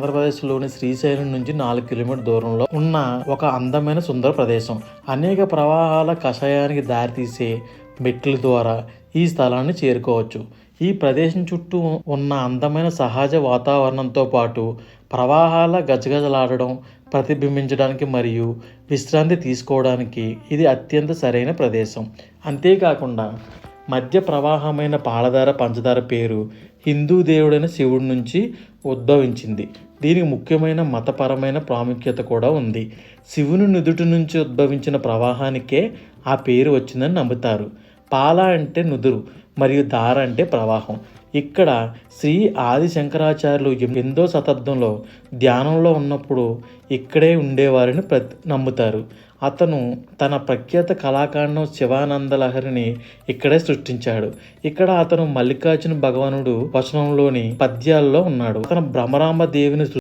ఆంధ్రప్రదేశ్లోని శ్రీశైలం నుంచి నాలుగు కిలోమీటర్ దూరంలో ఉన్న ఒక అందమైన సుందర ప్రదేశం. అనేక ప్రవాహాల కషాయానికి దారితీసే మెట్ల ద్వారా ఈ స్థలాన్ని చేరుకోవచ్చు. ఈ ప్రదేశం చుట్టూ ఉన్న అందమైన సహజ వాతావరణంతో పాటు ప్రవాహాల గజగజలాడడం ప్రతిబింబించడానికి మరియు విశ్రాంతి తీసుకోవడానికి ఇది అత్యంత సరైన ప్రదేశం. అంతేకాకుండా మధ్య ప్రవాహమైన పాలధార పంచదార పేరు హిందూ దేవుడైన శివుడి నుంచి ఉద్భవించింది. దీనికి ముఖ్యమైన మతపరమైన ప్రాముఖ్యత కూడా ఉంది. శివుని నుదుటి నుంచి ఉద్భవించిన ప్రవాహానికే ఆ పేరు వచ్చిందని నమ్ముతారు. పాల అంటే నుదురు. మరియు దార అంటే ప్రవాహం. ఇక్కడ శ్రీ ఆది శంకరాచార్యులు ఎనిమిదో శతాబ్దంలో ధ్యానంలో ఉన్నప్పుడు ఇక్కడే ఉండేవారని ప్ర నమ్ముతారు. అతను తన ప్రఖ్యాత కళాకాండం శివానంద లహరిని ఇక్కడే సృష్టించాడు. ఇక్కడ అతను మల్లికార్జున భగవానుడు వచనంలోని పద్యాల్లో ఉన్నాడు. అతను భ్రమరాంబ దేవిని